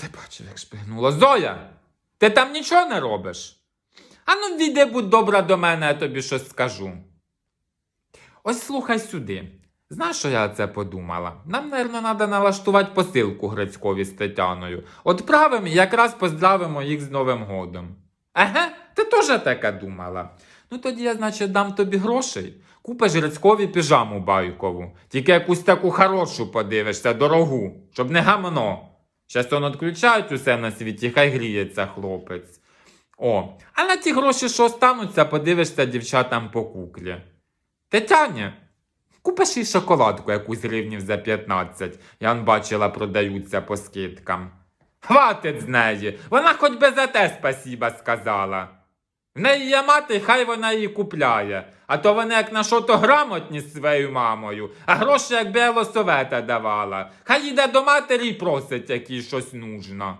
ти бачив, як шпигнуло. Зоя, ти там нічого не робиш? Ану, відійди, будь добра до мене, я тобі щось скажу. Ось слухай сюди. Знаєш, що я це подумала? Нам, мабуть, треба налаштувати посилку Грицькові з Тетяною. Отправимо і якраз поздравимо їх з Новим годом. Еге, ти теж таке думала. Ну тоді я, значить, дам тобі грошей. Купиш Грицькові піжаму байкову. Тільки якусь таку хорошу подивишся, дорогу, щоб не гамно. Щас он відключають усе на світі, хай гріється хлопець. О, а на ті гроші, що остануться, подивишся дівчатам по куклі. Тетяні, купиш їй шоколадку якусь гривнів за 15. Я бачила, продаються по скидкам. Хватить з неї, вона хоч би за те спасіба сказала. В неї є мати, хай вона її купляє. А то вони як на що то грамотні з своєю мамою, а гроші як Білосовета давала. Хай йде до матері і просить, якій щось нужно.